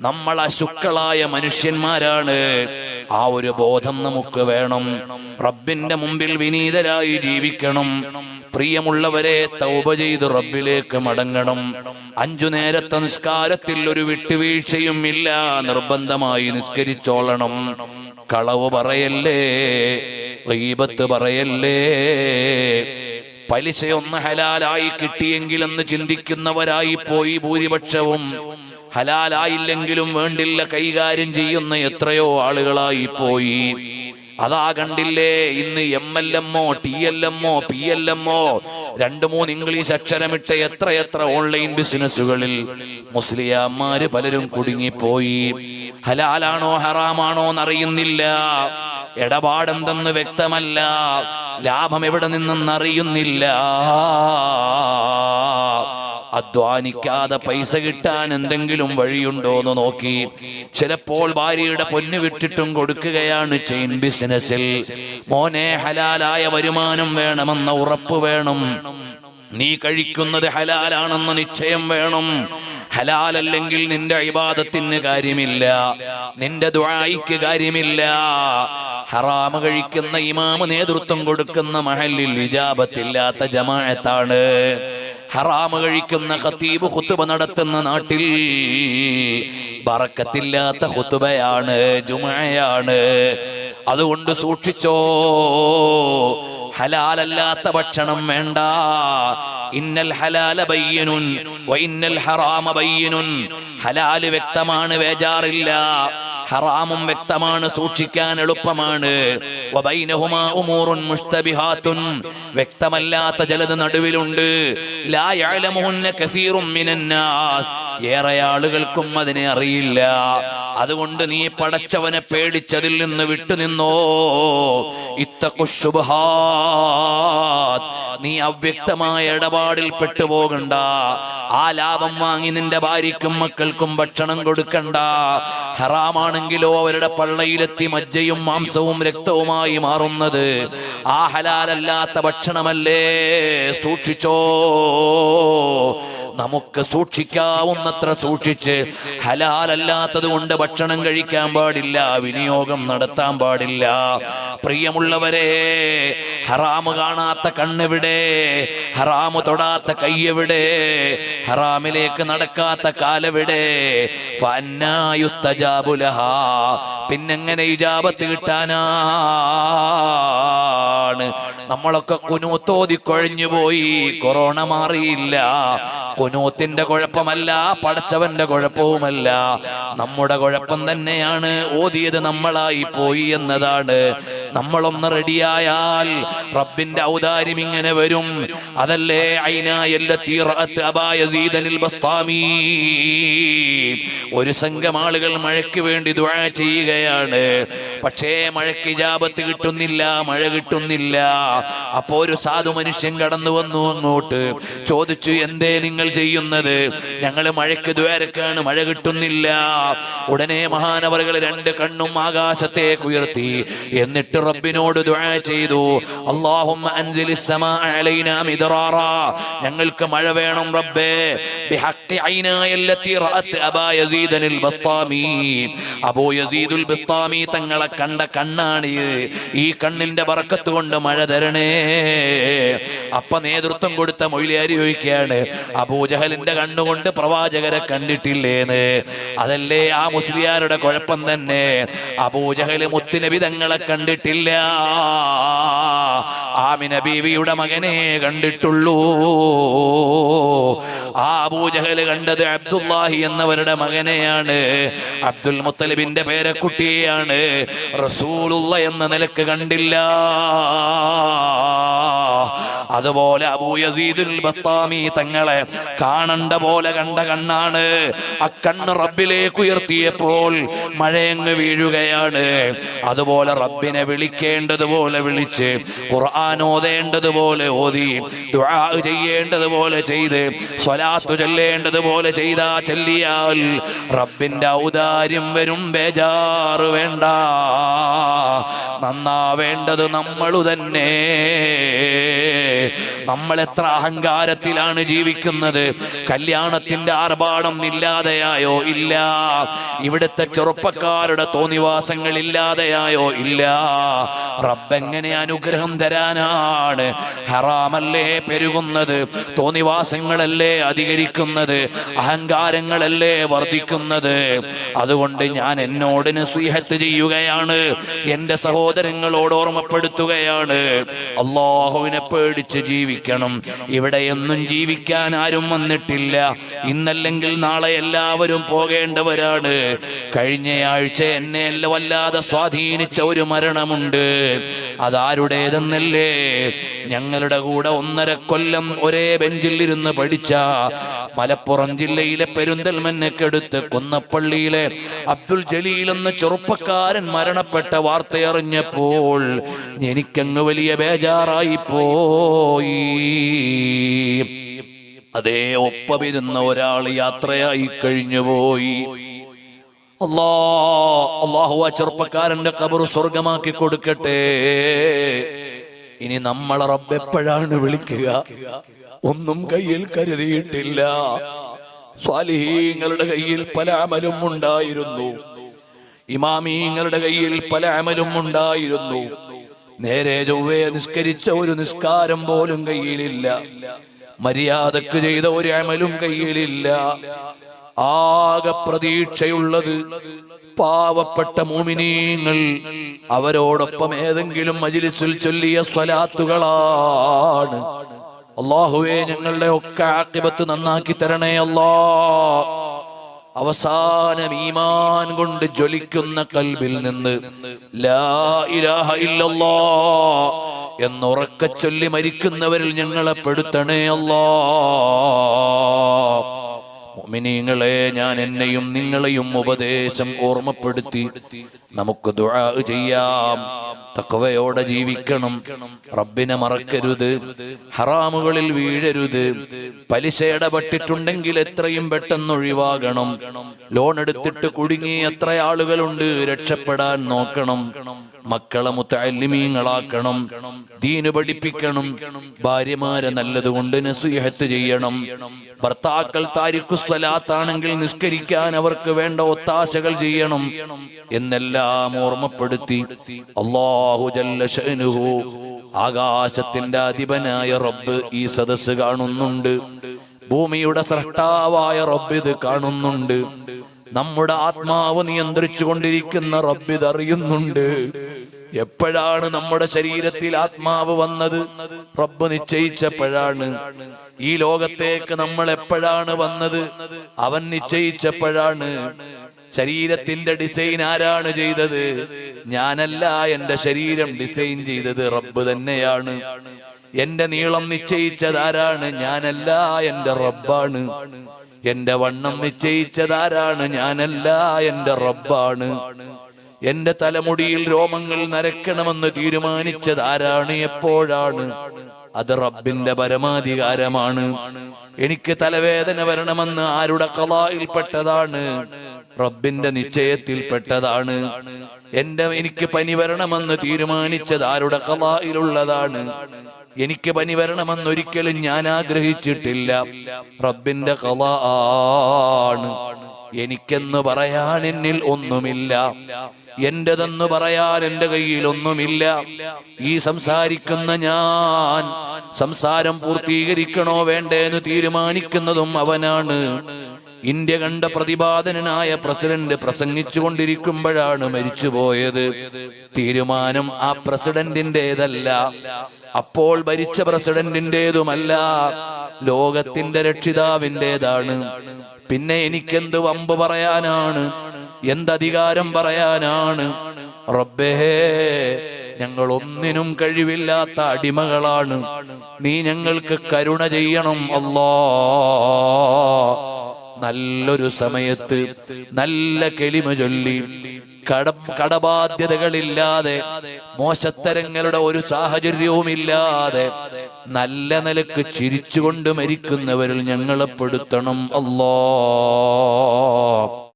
നമ്മൾ അശുക്കളായ മനുഷ്യന്മാരാണ്. ആ ഒരു ബോധം നമുക്ക് വേണം. റബ്ബിന്റെ മുമ്പിൽ വിനീതരായി ജീവിക്കണം. പ്രിയമുള്ളവരെ തൗബ ചെയ്ത് റബ്ബിലേക്ക് മടങ്ങണം. അഞ്ചു നേരത്തെ നിസ്കാരത്തിൽ ഒരു വിട്ടുവീഴ്ചയും ഇല്ല. നിർബന്ധമായി നിസ്കരിച്ചോളണം. കളവ് പറയല്ലേ? ദൈപത്ത് പറയല്ലേ? പലിശയൊന്ന് ഹലാലായി കിട്ടിയെങ്കിലെന്ന് ചിന്തിക്കുന്നവരായി പോയി ഭൂരിപക്ഷവും. ഹലാലായില്ലെങ്കിലും വേണ്ടില്ല കൈകാര്യം ചെയ്യുന്ന എത്രയോ ആളുകളായി പോയി. അതാ കണ്ടില്ലേ ഇന്ന് എം എൽ എമ്മോ ടി എൽ എമ്മോ പി എൽ എമ്മോ രണ്ടു മൂന്ന് ഇംഗ്ലീഷ് അക്ഷരമിട്ട എത്ര എത്ര ഓൺലൈൻ ബിസിനസ്സുകളിൽ മുസ്ലിയാമാര് പലരും കുടുങ്ങിപ്പോയി. ഹലാലാണോ ഹറാമാണോ എന്നറിയുന്നില്ല. ഇടപാടെന്തെന്ന് വ്യക്തമല്ല. ലാഭം എവിടെ നിന്നെന്നറിയുന്നില്ല അധ്വാനിക്കാതെ പൈസ കിട്ടാൻ എന്തെങ്കിലും വഴിയുണ്ടോ എന്ന് നോക്കി. ചിലപ്പോൾ ഭാര്യയുടെ പൊന്നു വിട്ടിട്ടും കൊടുക്കുകയാണ് ചെയിൻ ബിസിനസ്സിൽ. മോനെ ഹലാലായ വരുമാനം വേണമെന്ന ഉറപ്പ് വേണം. നീ കഴിക്കുന്നത് ഹലാലാണെന്ന നിശ്ചയം വേണം. ഹലാലല്ലെങ്കിൽ നിന്റെ അഭിവാദത്തിന് കാര്യമില്ല. നിന്റെ ദുആയിക്ക് കാര്യമില്ല. ഹറാമ് കഴിക്കുന്ന ഇമാമ് നേതൃത്വം കൊടുക്കുന്ന മഹലിൽ ഇജാബത്തില്ലാത്ത ജമാഅത്താണ്. ഹറാമ് കഴിക്കുന്ന ഖത്തീബ് ഖുത്തുബ നടത്തുന്ന നാട്ടിൽ ബറക്കത്തില്ലാത്ത ഖുത്തുബയാണ് ജുമയാണ് അതുകൊണ്ട് സൂക്ഷിച്ചോ ഹലാലല്ലാത്ത ഭക്ഷണം വേണ്ട. ഇന്നൽ ഹലാല ബയ്യനുൻ വൈന്നൽ ഹറാമ ബയ്യനുൻ. ഹലാൽ വ്യക്തമാണ് വേജാറില്ല. ഹറാമും വ്യക്തമാണ് സൂക്ഷിക്കാൻ എളുപ്പമാണ്. വ്യക്തമല്ലാത്ത ചിലത് നടുവിലുണ്ട്. ഏറെ ആളുകൾക്കും അതിനെ അറിയില്ല. അതുകൊണ്ട് നീ പടച്ചവനെ പേടിച്ചതിൽ നിന്ന് വിട്ടുനിന്നോ. ഇത്തഖുശുബ്ഹാത്ത് നീ അവ്യക്തമായ ഇടപാടിൽ പെട്ടുപോകണ്ട. ആ ലാഭം വാങ്ങി നിന്റെ ഭാര്യയ്ക്കും മക്കൾക്കും ഭക്ഷണം കൊടുക്കണ്ട. ഹറാമാണെങ്കിലോ അവരുടെ പള്ളയിലെത്തി മജ്ജയും മാംസവും രക്തവുമായി മാറുന്നത്. ആ ഹലാലല്ലാത്ത ഭക്ഷണമല്ലേ? സൂക്ഷിച്ചോ. നമുക്ക് സൂക്ഷിക്കാവുന്നത്ര സൂക്ഷിച്ച് ഹലാലല്ലാത്തത് കൊണ്ട് ഭക്ഷണം കഴിക്കാൻ പാടില്ല വിനിയോഗം നടത്താൻ പാടില്ല. പ്രിയമുള്ളവരെ ഹറാമ് കാണാത്ത കണ്ണെവിടെ ഹറാമ് തൊടാത്ത കയ്യെവിടെ ഹറാമിലേക്ക് നടക്കാത്ത കാലെവിടെ? പിന്നെങ്ങനെ ഇജാബത്ത് കിട്ടാനാണ് നമ്മളൊക്കെ കുനൂത്തോതി കൊഴിഞ്ഞു പോയി കൊറോണ മാറിയില്ല. കുനൂത്തിന്റെ കുഴപ്പമല്ല പടച്ചവന്റെ കുഴപ്പവുമല്ല. നമ്മുടെ കുഴപ്പം തന്നെയാണ് ഓതിയത് നമ്മളായി പോയി എന്നതാണ്. നമ്മളൊന്ന് റെഡിയായാൽ റബ്ബിന്റെ ഔദാര്യം ഇങ്ങനെ വരും. അതല്ലേ? ഒരു സംഘം ആളുകൾ മഴയ്ക്ക് വേണ്ടി ദുഴ ചെയ്യുകയാണ്. പക്ഷേ മഴയ്ക്ക് ജാപത്ത് കിട്ടുന്നില്ല മഴ കിട്ടുന്നില്ല. അപ്പോ ഒരു സാധു മനുഷ്യൻ കടന്നു വന്നു അങ്ങോട്ട്. ചോദിച്ചു എന്തേ നിങ്ങൾ ചെയ്യുന്നത്? ഞങ്ങൾ മഴയ്ക്ക് ദ്വാരക്കാണ് മഴ കിട്ടുന്നില്ല. ഉടനെ മഹാനവറുകൾ രണ്ട് കണ്ണും ആകാശത്തേക്ക് ഉയർത്തി. എന്നിട്ട് റബ്ബിനോട് ദുആ ചെയ്തു മിദ്റാറാ. ഞങ്ങൾക്ക് മഴ വേണം റബ്ബേ. അബാ യസീദുൽ തങ്ങളെ കണ്ട കണ്ണാണ് ഈ കണ്ണിന്റെ വറക്കത്ത് കൊണ്ട് മഴ തരണേ. അപ്പ നേതൃത്വം കൊടുത്ത മൊഴിലാരി ചോദിക്കുകയാണ് അബൂജഹലിന്റെ കണ്ണുകൊണ്ട് പ്രവാചകരെ കണ്ടിട്ടില്ലേന്ന്. അതല്ലേ ആ മുസ്ലിയാരുടെ കുഴപ്പം തന്നെ? അബൂജഹൽ മുത്തുനബി തങ്ങളെ കണ്ടിട്ടില്ല. ആമിന ബീവിയുടെ മകനെ കണ്ടിട്ടുള്ളൂ. ആ പൂജകൾ കണ്ടത് അബ്ദുല്ലാഹി എന്നവരുടെ മകനെയാണ്. അബ്ദുൽ മുത്തലിബിന്റെ പേരക്കുട്ടിയെയാണ്. റസൂലുള്ള എന്ന നിലയ്ക്ക് കണ്ടില്ല. അതുപോലെ അബൂയസീദുൽ ബത്താമി തങ്ങളെ കാണണ്ട പോലെ കണ്ട കണ്ണാണ്. ആ കണ്ണ് റബ്ബിലേക്ക് ഉയർത്തിയപ്പോൾ മഴയങ്ങ് വീഴുകയാണ്. അതുപോലെ റബ്ബിനെ വിളിക്കേണ്ടതുപോലെ വിളിച്ച് ഖുർആൻ ഓതേണ്ടതുപോലെ ഓതി ദുആ ചെയ്യേണ്ടതുപോലെ ചെയ്ത് സ്വലാത്തു ചൊല്ലേണ്ടതുപോലെ ചെയ്താ ചൊല്ലിയാൽ റബ്ബിന്റെ ഔദാര്യം വരും ബേജാറ് വേണ്ട. നന്നാവേണ്ടത് നമ്മളു തന്നെ നമ്മൾ എത്ര അഹങ്കാരത്തിലാണ് ജീവിക്കുന്നത്? കല്യാണത്തിന്റെ ആർഭാടം ഇല്ലാതെയായോ? ഇല്ല. ഇവിടുത്തെ ചെറുപ്പക്കാരുടെ തോന്നിവാസങ്ങൾ ഇല്ലാതെയായോ? ഇല്ല. റബ്ബെങ്ങനെ അനുഗ്രഹം തരാനാണ്? ഹറാമല്ലേ പെരുകുന്നത്? തോന്നിവാസങ്ങളല്ലേ അധികരിക്കുന്നത്? അഹങ്കാരങ്ങളല്ലേ വർദ്ധിക്കുന്നത്? അതുകൊണ്ട് ഞാൻ എന്നോട് നസീഹത്ത് ചെയ്യുകയാണ്. എന്റെ സഹോദരങ്ങളോട് ഓർമ്മപ്പെടുത്തുകയാണ്. അള്ളാഹുവിനെ പേടിച്ച് ജീവിക്കണം. ഇവിടെയൊന്നും ജീവിക്കാൻ ആരും വന്നിട്ടില്ല. ഇന്നല്ലെങ്കിൽ നാളെ എല്ലാവരും പോകേണ്ടവരാണ്. കഴിഞ്ഞയാഴ്ച എന്നെ വല്ലാതെ സ്വാധീനിച്ച ഒരു മരണമുണ്ട്. അതാരുടേതെന്നല്ലേ? ഞങ്ങളുടെ കൂടെ ഒന്നര കൊല്ലം ഒരേ ബെഞ്ചിൽ ഇരുന്ന് പഠിച്ച മലപ്പുറം ജില്ലയിലെ പെരുന്തൽമന്നക്കടുത്ത് കുന്നപ്പള്ളിയിലെ അബ്ദുൽ ജലീൽ എന്ന ചെറുപ്പക്കാരൻ മരണപ്പെട്ട വാർത്തയറിഞ്ഞപ്പോൾ എനിക്കങ്ങ് വലിയ ബേജാറായി പോയി അതേ ഒപ്പമിരുന്ന ഒരാൾ യാത്രയായി കഴിഞ്ഞു പോയി അല്ലാ അള്ളാഹു ആ ചെറുപ്പക്കാരന്റെ കബർ സ്വർഗമാക്കി കൊടുക്കട്ടെ. ഇനി നമ്മളെ റബ്ബ് എപ്പോഴാണ് വിളിക്കുക? ഒന്നും കയ്യിൽ കരുതിയിട്ടില്ല. സ്വാലിഹീങ്ങളുടെ കയ്യിൽ പല അമലും ഉണ്ടായിരുന്നു. ഇമാമീങ്ങളുടെ കയ്യിൽ പല അമലും ഉണ്ടായിരുന്നു. നേരെ ചൊവ്വേ നിസ്കരിച്ച ഒരു നിസ്കാരം പോലും കയ്യിലില്ല. മര്യാദയ്ക്ക് ചെയ്ത ഒരു അമലും കയ്യിലില്ല. ആകെ പ്രതീക്ഷയുള്ളത് പാവപ്പെട്ട മോമിനീങ്ങൾ അവരോടൊപ്പം ഏതെങ്കിലും മജിലിസിൽ ചൊല്ലിയ സ്വലാത്തുകളാണ്. അള്ളാഹുവേ ഞങ്ങളുടെ ഒക്കെ ആക്കിപത്ത് നന്നാക്കി തരണേ അല്ലാ. അവസാനം ഈമാൻ കൊണ്ട് ജ്വലിക്കുന്ന കൽബിൽ നിന്ന് ലാ ഇലാഹ ഇല്ലല്ലാ എന്നുറക്കെ ചൊല്ലി മരിക്കുന്നവരിൽ ഞങ്ങളെ പെടുത്തണേ അല്ലാ. മുഅ്മിനീങ്ങളെ ഞാൻ എന്നെയും നിങ്ങളെയും ഉപദേശം ഓർമ്മപ്പെടുത്തി നമുക്ക് ദുആ ചെയ്യാം. തക്കവയോടെ ജീവിക്കണം. റബ്ബിനെ മറക്കരുത്. ഹറാമുകളിൽ വീഴരുത്. പലിശ ഇടപെട്ടിട്ടുണ്ടെങ്കിൽ എത്രയും പെട്ടെന്ന് ഒഴിവാകണം. ലോൺ എടുത്തിട്ട് കുടുങ്ങി എത്ര ആളുകളുണ്ട് രക്ഷപ്പെടാൻ നോക്കണം. മക്കളെ മുത്തല്ലിമീങ്ങളാക്കണം ദീന് പഠിപ്പിക്കണം. ഭാര്യമാരെ നല്ലതുകൊണ്ട് നസീഹത്ത് ചെയ്യണം. ഭർത്താക്കൾ താരിഖുസ്വലാത്താണെങ്കിൽ നിസ്കരിക്കാൻ അവർക്ക് വേണ്ട ഒത്താശകൾ ചെയ്യണം. എന്നെല്ലാം ഓർമ്മപ്പെടുത്തി. അള്ളാഹു ജല്ല ശഅ്നുഹു. ആകാശത്തിന്റെ അധിപനായ റബ്ബ് ഈ സദസ് കാണുന്നുണ്ട്. ഭൂമിയുടെ സൃഷ്ടാവായ റബ്ബ് ഇത് കാണുന്നുണ്ട്. നമ്മുടെ ആത്മാവ് നിയന്ത്രിച്ചു കൊണ്ടിരിക്കുന്ന റബ്ബ് ഇതറിയുന്നുണ്ട് എപ്പോഴാണ് നമ്മുടെ ശരീരത്തിൽ ആത്മാവ് വന്നത്? റബ്ബ് നിശ്ചയിച്ചപ്പോഴാണ്. ഈ ലോകത്തേക്ക് നമ്മൾ എപ്പോഴാണ് വന്നത്? അവൻ നിശ്ചയിച്ചപ്പോഴാണ്. ശരീരത്തിന്റെ ഡിസൈൻ ആരാണ് ചെയ്തത്? ഞാനല്ല എന്റെ ശരീരം ഡിസൈൻ ചെയ്തത് റബ്ബ് തന്നെയാണ്. എന്റെ നീളം നിശ്ചയിച്ചതാരാണ്? ഞാനല്ല എന്റെ റബ്ബാണ്. എന്റെ വണ്ണം നിശ്ചയിച്ചതാരാണ്? ഞാനല്ല എന്റെ റബ്ബാണ്. എന്റെ തലമുടിയിൽ രോമങ്ങൾ നരക്കണമെന്ന് തീരുമാനിച്ചത് ആരാണ് എപ്പോഴാണ്? അത് റബ്ബിന്റെ പരമാധികാരമാണ്. എനിക്ക് തലവേദന വരണമെന്ന് ആരുടെ കലായിൽപ്പെട്ടതാണ് റബ്ബിന്റെ നിശ്ചയത്തിൽപ്പെട്ടതാണ്. എന്റെ എനിക്ക് പനി വരണമെന്ന് തീരുമാനിച്ചത് ആരുടെ കലായിലുള്ളതാണ് എനിക്ക് പനി വരണമെന്ന് ഒരിക്കലും ഞാൻ ആഗ്രഹിച്ചിട്ടില്ല. റബ്ബിന്റെ കല ആണ് എനിക്കെന്ന് പറയാൻ എന്നിൽ ഒന്നുമില്ല. എന്റെതെന്ന് പറയാൻ എന്റെ കയ്യിൽ ഒന്നുമില്ല. ഈ സംസാരിക്കുന്ന ഞാൻ സംസാരം പൂർത്തീകരിക്കണോ വേണ്ടേ എന്ന് തീരുമാനിക്കുന്നതും അവനാണ്. ഇന്ത്യ കണ്ട പ്രതിപാദനനായ പ്രസിഡന്റ് പ്രസംഗിച്ചുകൊണ്ടിരിക്കുമ്പോഴാണ് മരിച്ചുപോയത്. തീരുമാനം ആ പ്രസിഡന്റിന്റേതല്ല. അപ്പോൾ ഭരിച്ച പ്രസിഡന്റിന്റേതുമല്ല. ലോകത്തിന്റെ രക്ഷിതാവിന്റെതാണ്. പിന്നെ എനിക്കെന്ത് വമ്പ് പറയാനാണ്? എന്തധികാരം പറയാനാണ്? റബ്ബേ ഞങ്ങൾ ഒന്നിനും കഴിവില്ലാത്ത അടിമകളാണ്. നീ ഞങ്ങൾക്ക് കരുണ ചെയ്യണം അല്ലാ നല്ലൊരു സമയത്ത് നല്ല കെളിമ ചൊല്ലി കട കടബാധ്യതകളില്ലാതെ മോശത്തരങ്ങളുടെ ഒരു സാഹചര്യവുമില്ലാതെ നല്ല നിലയ്ക്ക് ചിരിച്ചുകൊണ്ട് മരിക്കുന്നവരിൽ ഞങ്ങളെ പെടുത്തണം. അല്ലോ